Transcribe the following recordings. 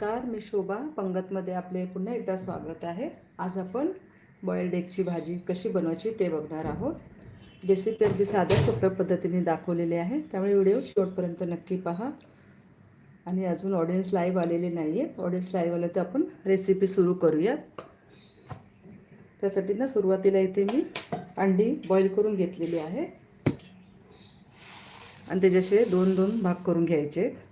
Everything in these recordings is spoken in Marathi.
कार मी शोभा. पंगतमध्ये आपले पुन्हा एकदा स्वागत आहे. आज आपण बॉईल एगची भाजी कशी बनवायची ते बघणार आहोत. रेसिपी अगदी साध्या सोप्या पद्धतीने दाखवलेली आहे. त्यामुळे व्हिडिओ शेवटपर्यंत नक्की पहा. आणि अजून ऑडियन्स लाईव्ह आलेले नाही आहेत ऑडियन्स लाईव्ह आलं तर आपण रेसिपी सुरू करूयात. त्यासाठी ना सुरुवातीला इथे मी अंडी बॉईल करून घेतलेली आहे. आणि त्याच्याशी दोन दोन भाग करून घ्यायचे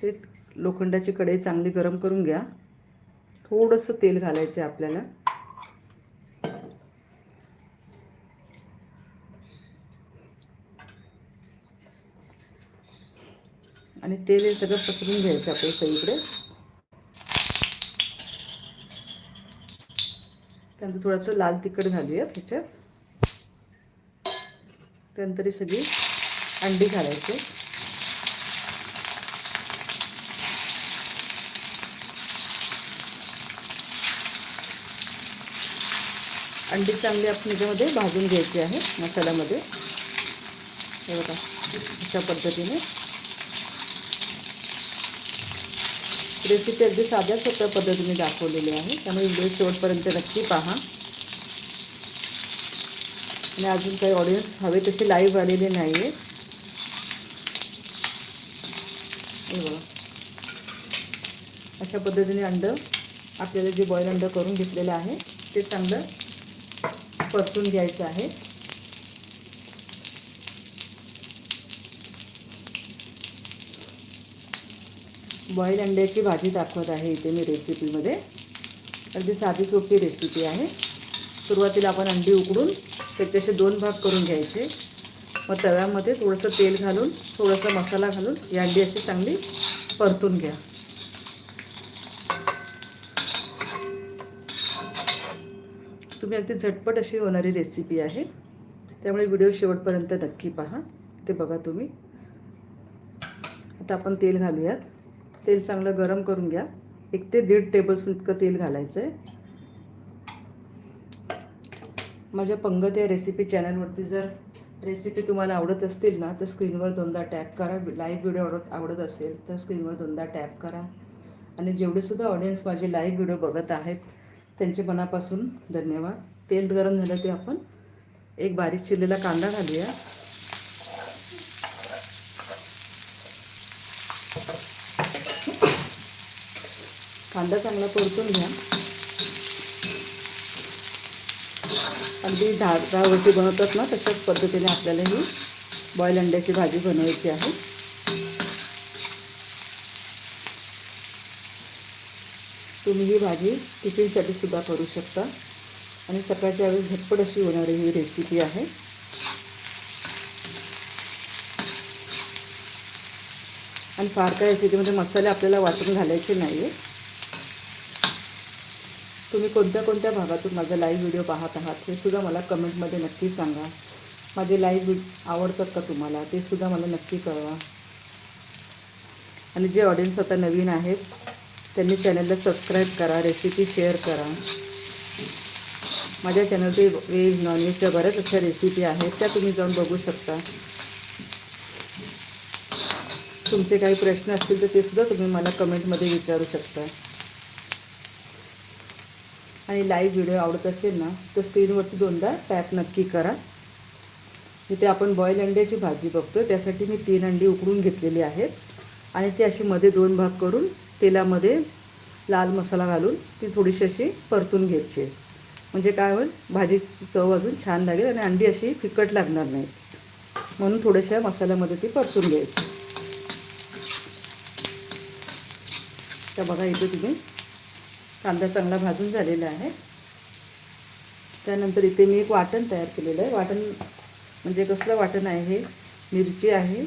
ते लोखंडाची कढई चांगली गरम करून घ्या. थोडंसं तेल घालायचं आहे आपल्याला. आणि तेल हे सगळं पसरून घ्यायचं आपल्या सगळीकडे. त्यानंतर थोडंसं लाल तिखट घालूया त्याच्यात. त्यानंतर ही सगळी अंडी घालायची. अंडी चांगली आपण याच्यामध्ये भाजून घ्यायची आहे मसाल्यामध्ये. हे बघा अशा पद्धतीने. रेसिपी अगदी साध्या सोप्या पद्धतीने दाखवलेली आहे. त्यामुळे व्हिडिओ शेवटपर्यंत नक्की पहा. आणि अजून काही ऑडियन्स हवे तसे लाईव्ह आलेले नाही आहेत हे बघा. अशा पद्धतीने अंडं आपल्याला जे बॉईल अंडं करून घेतलेलं आहे ते चांगलं परतून घ्यायचं आहे. बॉईल अंड्याची भाजी दाखवत आहे इथे मी रेसिपीमध्ये. अगदी साधी सोपी रेसिपी आहे. सुरुवातीला आपण अंडी उकडून त्याच्याशी दोन भाग करून घ्यायचे. मग तव्यामध्ये थोडंसं तेल घालून थोडासा मसाला घालून ही अंडी अशी चांगली परतून घ्या. तुम्ही अगदी झटपट अशी होणारी रेसिपी आहे. त्यामुळे व्हिडिओ शेवटपर्यंत नक्की पहा. ते बघा तुम्ही. आता आपण तेल घालूयात. तेल चांगलं गरम करून घ्या. एक ते दीड टेबलस्पून इतकं तेल घालायचं आहे माझ्या पंगत या रेसिपी चॅनलवरती जर रेसिपी तुम्हाला आवडत असतील ना तर स्क्रीनवर दोनदा टॅप करा. लाईव्ह व्हिडिओ आवडत आवडत असेल तर स्क्रीनवर दोनदा टॅप करा. आणि जेवढेसुद्धा ऑडियन्स माझे लाईव्ह व्हिडिओ बघत आहेत त्यांचे मनापासून धन्यवाद. तेल गरम झालं ते आपण एक बारीक चिरलेला कांदा घालूया. कांदा चांगला परतून घ्या. अगदी दहा डाळवटी बनवतात ना तशाच पद्धतीने आपल्याला ही बॉईल अंड्याची भाजी बनवायची आहे. तुम्ही ही भाजी टिफिनसाठी सुद्धा करू शकता. आणि सकाळच्या वेळेस झटपट अशी होणारी ही रेसिपी आहे. आणि फार काय रेसिपीमध्ये मसाले आपल्याला वाटून घालायचे नाही आहे तुम्ही कोणत्या कोणत्या भागातून माझा लाईव्ह व्हिडिओ पाहत आहात हे सुद्धा मला कमेंटमध्ये नक्की सांगा. माझे लाईव्ह आवडतात का तुम्हाला ते सुद्धा मला नक्की कळवा. आणि जे ऑडियन्स आता नवीन आहेत त्यांनी चॅनलला सबस्क्राईब करा रेसिपी शेअर करा. माझ्या चॅनलचे व्हेज नॉनव्हेजच्या बऱ्याच अशा रेसिपी आहेत त्या तुम्ही जाऊन बघू शकता. तुमचे काही प्रश्न असतील तर ते सुद्धा तुम्ही मला कमेंटमध्ये विचारू शकता. आणि लाईव्ह व्हिडिओ आवडत असेल ना तर स्क्रीनवरती दोनदा टॅप नक्की करा. इथे आपण बॉईल अंड्याची भाजी बघतो त्यासाठी मी तीन अंडी उकडून घेतलेली आहेत. आणि ती अशी मध्ये दोन भाग करून तेलामध्ये लाल मसाला घालून ती थोडीशी अशी परतून घ्यायची. म्हणजे काय होईल? भाजीची चव अजून छान लागेल आणि अंडी अशी फिकट लागणार नाही म्हणून थोड्याशा मसाल्यामध्ये ती परतून घ्यायची. तर बघा इथे तुम्ही कांदा चांगला भाजून झालेला आहे. त्यानंतर इथे मी एक वाटण तयार केलेलं आहे. वाटण म्हणजे कसलं वाटण आहे हे? मिरची आहे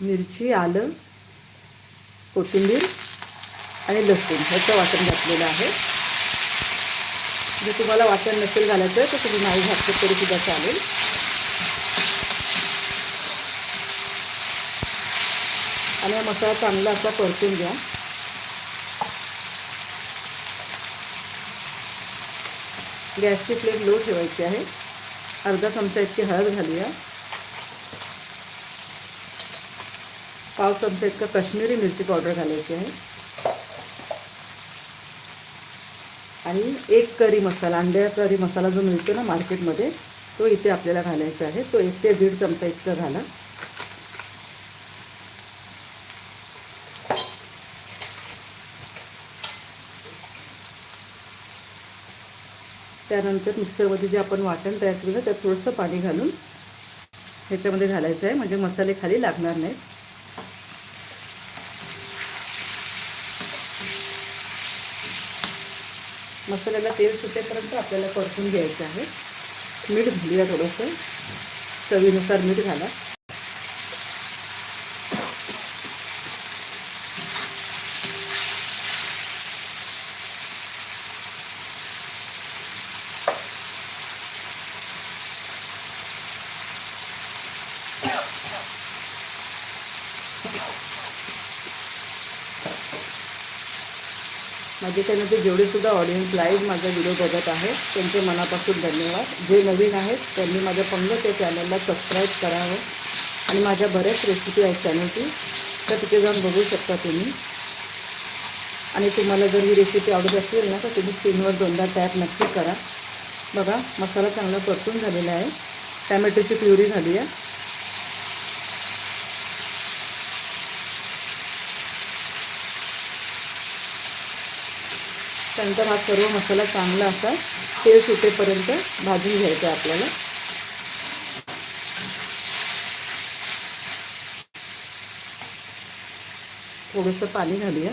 मिरची आलं कोथिंबीर आणि लसूण. ह्याचं वाटण घातलेलं आहे. जर तुम्हाला वाटण नसेल घालायचं तर तुम्ही नाही घातलं तरी सुद्धा चालेल. आणि हा मसाला चांगला असा परतून घ्या. गॅसची फ्लेम लो ठेवायची आहे. अर्धा चमचा इतकी हळद घालूया. पाव चमचा इतका कश्मीरी मिरची पावडर घालायची आहे. आणि एक करी मसाला अंड्या करी मसाला जो मिळतो ना मार्केटमध्ये तो इथे आपल्याला घालायचा आहे. तो एक ते दीड चमचा इतका घाला. त्यानंतर मिक्सरमध्ये जे आपण वाटण तयार केलं त्यात थोडंसं पाणी घालून ह्याच्यामध्ये घालायचं आहे. म्हणजे मसाले खाली लागणार नाहीत. मसाल्याला तेल सुटेपर्यंत आपल्याला परतून घ्यायचं आहे. मीठ घालूया थोडंसं. चवीनुसार मीठ घाला. माझे चॅनलचे सुद्धा ऑडियन्स लाईव्ह माझा व्हिडिओ बघत आहेत त्यांचे मनापासून धन्यवाद. जे नवीन आहेत त्यांनी माझ्या पंगत या चॅनलला सबस्क्राईब करावं. आणि माझ्या बऱ्याच रेसिपी आहेत चॅनलची तर तिथे जाऊन बघू शकता तुम्ही. आणि तुम्हाला जर ही रेसिपी आवडत असेल ना तर तुम्ही स्क्रीनवर दोनदा टॅप नक्की करा. बघा मसाला चांगला परतून झालेला आहे. टॅमॅटोची प्युरी झाली आहे. त्यानंतर हा सर्व मसाला चांगला असा तेल सुटेपर्यंत भाजून घ्यायचा आहे आपल्याला. थोडंसं पाणी घालूया.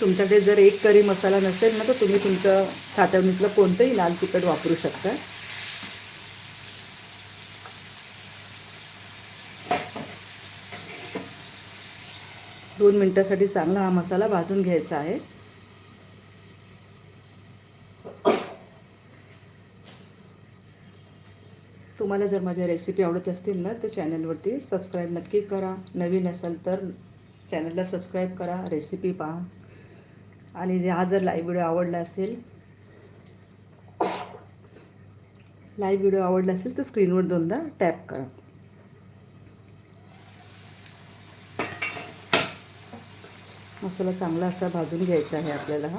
तुमच्याकडे जर एक करी मसाला नसेल ना तर तुम्ही तुमचं साठवणीतलं कोणतंही लाल तिखट वापरू शकता. दोन मिनटासाठी चांगला हा मसाला भाजून घ्यायचा आहे. तुम्हाला जर माझ्या रेसिपी आवडत असतील ना तर चॅनलवरती सबस्क्राईब नक्की करा. नवीन असाल तर चॅनलला सबस्क्राईब करा रेसिपी पहा. आणि जे हा जर लाईव्ह व्हिडिओ आवडला असेल लाईव्ह व्हिडिओ आवडला असेल तर स्क्रीनवर दोनदा टॅप करा. मसाला चांगला असा भाजून घ्यायचा आहे आपल्याला हा.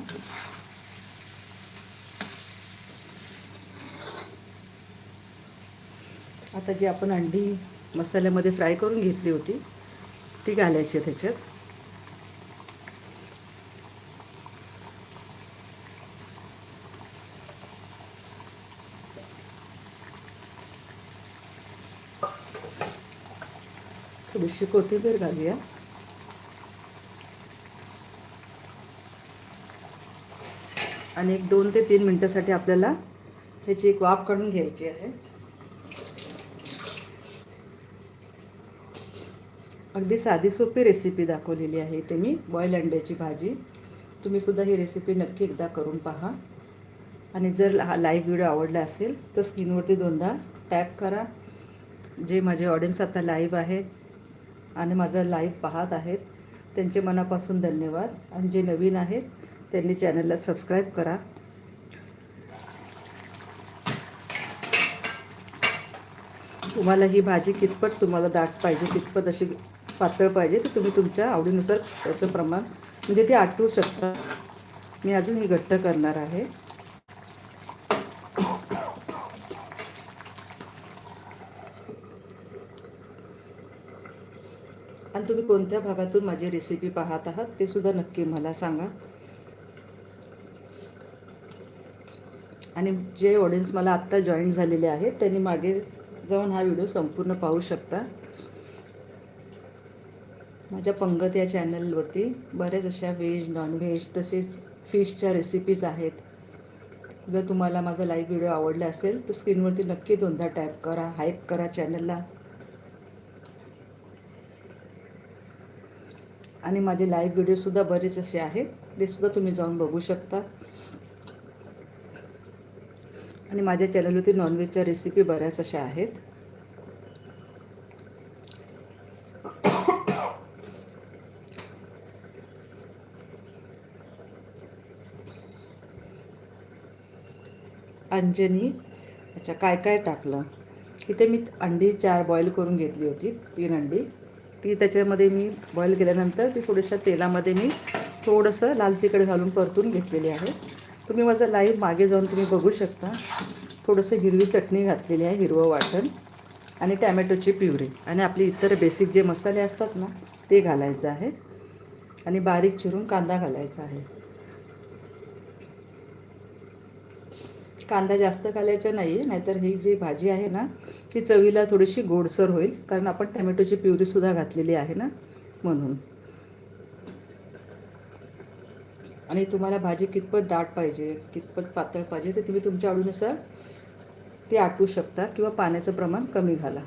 आता जी आपण अंडी मसाल्यामध्ये फ्राय करून घेतली होती ती घालायची त्याच्यात. थोडीशी कोथिंबीर घालूया. आणि एक दोन ते तीन मिनटासाठी आपल्याला ह्याची एक वाफ काढून घ्यायची आहे. अगदी साधी सोपी रेसिपी दाखवलेली आहे इथे मी बॉईल अंड्याची भाजी. तुम्ही सुद्धा ही रेसिपी नक्की एकदा करून पहा. आणि जर हा लाईव्ह व्हिडिओ आवडला असेल तर स्क्रीनवरती दोनदा टॅप करा. जे माझे ऑडियन्स आता लाईव्ह आहेत आणि माझं लाईव्ह पाहत आहेत त्यांचे मनापासून धन्यवाद. आणि जे नवीन आहेत त्यांनी चॅनलला सबस्क्राईब करा. तुम्हाला ही भाजी कितपत तुम्हाला दाट पाहिजे कितपत अशी पातळ पाहिजे तर तुम्ही तुमच्या आवडीनुसार त्याचं प्रमाण म्हणजे ते आटवू शकता. मी अजून ही घट्ट करणार आहे. आणि तुम्ही कोणत्या भागातून माझी रेसिपी पाहत आहात ते सुद्धा नक्की मला सांगा. आणि जे ऑडियन्स मला आत्ता जॉईन झालेले आहेत त्यांनी मागे जाऊन हा व्हिडिओ संपूर्ण पाहू शकता. माझ्या पंगत या चॅनलवरती बऱ्याच अशा व्हेज नॉनव्हेज तसेच फिशच्या रेसिपीज आहेत. जर तुम्हाला माझा लाईव्ह व्हिडिओ आवडला असेल तर स्क्रीनवरती नक्की दोनदा टॅप करा हाईप करा चॅनलला आणि माझे लाईव्ह व्हिडिओसुद्धा बरेच असे आहेत ते सुद्धा तुम्ही जाऊन बघू शकता. आणि माझ्या चॅनलवरती नॉनव्हेजच्या रेसिपी बऱ्याच अशा आहेत. अंजनी अच्छा काय काय टाकलं? इथे मी अंडी चार बॉईल करून घेतली होती तीन अंडी. ती त्याच्यामध्ये मी बॉईल केल्यानंतर ती थोड्याशा तेलामध्ये मी थोडंसं लाल तिखट घालून परतून घेतलेली आहे. तुम्ही माझं लाईव्ह मागे जाऊन तुम्ही बघू शकता. थोडंसं हिरवी चटणी घातलेली आहे हिरवं वाटण आणि टॅमॅटोची प्युरी. आणि आपले इतर बेसिक जे मसाले असतात ना ते घालायचं आहे. आणि बारीक चिरून कांदा घालायचा आहे. कांदा जास्त घालायचा नाही नाहीतर ही जी भाजी आहे ना ती चवीला थोडीशी गोडसर होईल. कारण आपण टॅमॅटोची प्युरीसुद्धा घातलेली आहे ना म्हणून. आणि तुम्हाला भाजी कितपत दाट पाहिजे कितपत पातळ पाहिजे ते तुम्ही तुमच्या आवडीनुसार ते आटू शकता किंवा पाण्याचं प्रमाण कमी घाला.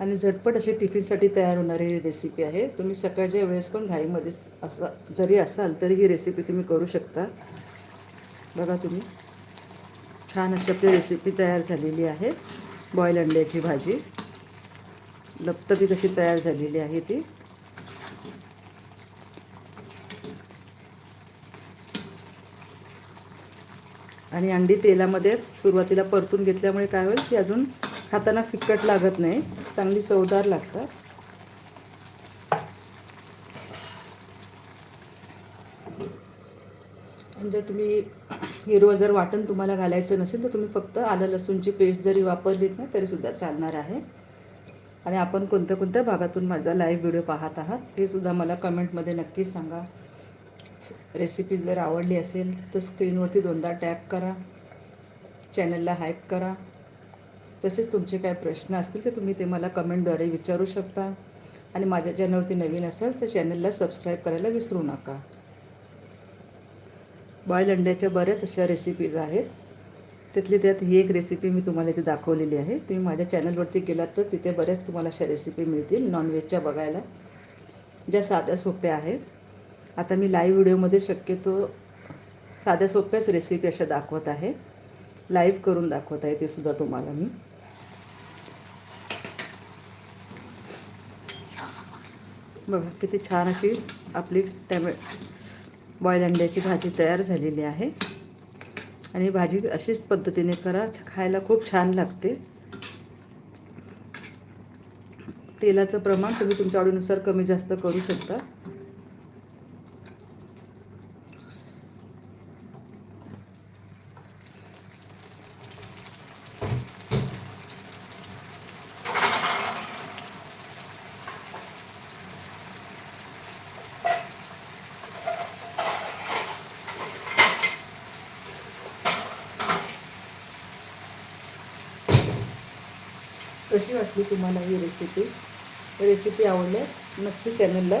आणि झटपट अशी टिफिनसाठी तयार होणारी रेसिपी आहे. तुम्ही सकाळच्या वेळेस पण घाईमध्ये असा जरी असाल तरी ही रेसिपी तुम्ही करू शकता. बघा तुम्ही. छान अशी आपली रेसिपी तयार झालेली आहे. बॉईल अंड्याची भाजी. लपतपी कशी तयार झालेली आहे ती. आणि अंडी तेलामध्ये सुरुवातीला परतून घेतल्यामुळे काय होईल की अजून खाताना फिकट लागत नाही. चांगली चवदार लागतात. जर तुम्ही हिरवं जर वाटण तुम्हाला घालायचं नसेल तर तुम्ही फक्त आलं लसूणची पेस्ट जरी वापरलीत ना तरीसुद्धा चालणार आहे. आणि आपण कोणत्या कोणत्या भागातून माझा लाईव्ह व्हिडिओ पाहत आहात हे सुद्धा मला कमेंटमध्ये नक्कीच सांगा. रेसिपी जर आवडली असेल तर स्क्रीनवरती दोनदा टॅप करा. चॅनलला हाईप करा. तसेच तुमचे काय प्रश्न असतील तर तुम्ही ते मला कमेंटद्वारे विचारू शकता. आणि माझ्या चॅनलवरती नवीन असेल तर चॅनलला सबस्क्राईब करायला विसरू नका. बॉईल अंड्याच्या बऱ्याच अशा रेसिपीज आहेत. त्यातली त्यात ही एक रेसिपी मी तुम्हाला इथे दाखवलेली आहे. तुम्ही माझ्या चॅनलवरती गेलात तर तिथे बऱ्याच तुम्हाला अशा रेसिपी मिळतील नॉनव्हेजच्या बघायला. ज्या साध्या सोप्या आहेत. आता मी लाईव्ह व्हिडिओमध्ये शक्यतो साध्या सोप्याच रेसिपी अशा दाखवत आहे. लाईव्ह करून दाखवत आहे ते सुद्धा तुम्हाला मी. बघा किती छान अशी आपली टॅमे बॉईल अंड्याची भाजी तयार झालेली आहे. आणि भाजी अशीच पद्धतीने करा खायला खूप छान लागते. तेलाचं प्रमाण तुम्ही तुमच्या आवडीनुसार कमी जास्त करू शकता. कशी वाटली तुम्हाला ही रेसिपी रेसिपी आवडल्यास नक्की चॅनलला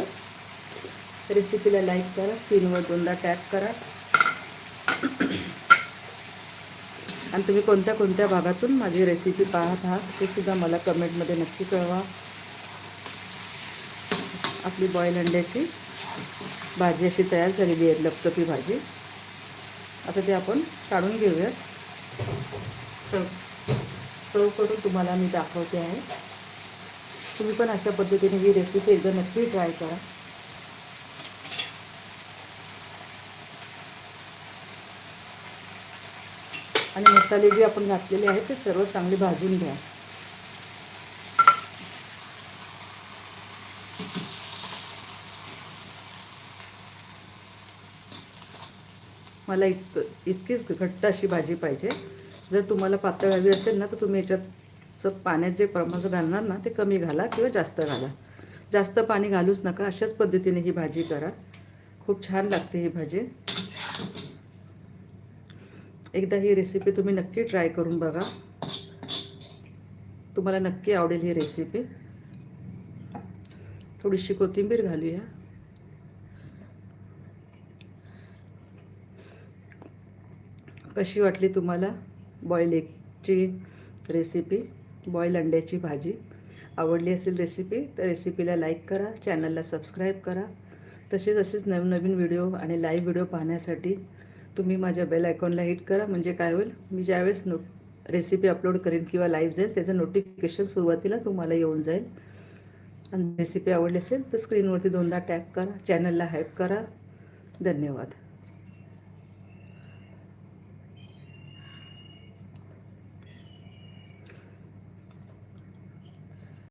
रेसिपीला लाईक करा स्क्रीनवर दोनदा टॅप करा. आणि तुम्ही कोणत्या कोणत्या भागातून माझी रेसिपी पाहत आहात ते सुद्धा मला कमेंटमध्ये नक्की कळवा. आपली बॉईल अंड्याची भाजी अशी तयार झालेली आहे लपतपी भाजी. आता ते आपण काढून घेऊयात. सर्व सर्व करून तुम्हाला मी दाखवते आहे. तुम्ही पण अशा पद्धतीने ही रेसिपी एकदा नक्की ट्राय करा. आणि मसाले जे आपण घातलेले आहेत ते सर्व चांगले भाजून घ्या. मला इतकं इतकीच घट्ट अशी भाजी पाहिजे. जर तुम्हाला पातळ हवी असेल ना तर तुम्ही याच्यात पाण्यात जे प्रमाण घालणार ना ते कमी घाला किंवा जास्त घाला. जास्त पाणी घालूच नका अशाच पद्धतीने ही भाजी करा. खूप छान लागते ही भाजी. एकदा ही रेसिपी तुम्ही नक्की ट्राय करून बघा. तुम्हाला नक्की आवडेल ही रेसिपी थोडीशी कोथिंबीर घालूया. कशी वाटली तुम्हाला? बॉईल एगची रेसिपी बॉईल अंड्याची भाजी. आवडली असेल रेसिपी तर रेसिपीला लाईक करा चॅनलला सबस्क्राईब करा. तसेच असेच नवीन नवीन व्हिडिओ आणि लाईव्ह व्हिडिओ पाहण्यासाठी तुम्ही माझ्या बेल आयकॉनला हिट करा. म्हणजे काय होईल? मी ज्यावेळेस नो रेसिपी अपलोड करेन किंवा लाईव्ह जाईल त्याचं नोटिफिकेशन सुरुवातीला तुम्हाला येऊन जाईल. आणि रेसिपी आवडली असेल तर स्क्रीनवरती दोनदा टॅप करा चॅनलला हायप करा. धन्यवाद.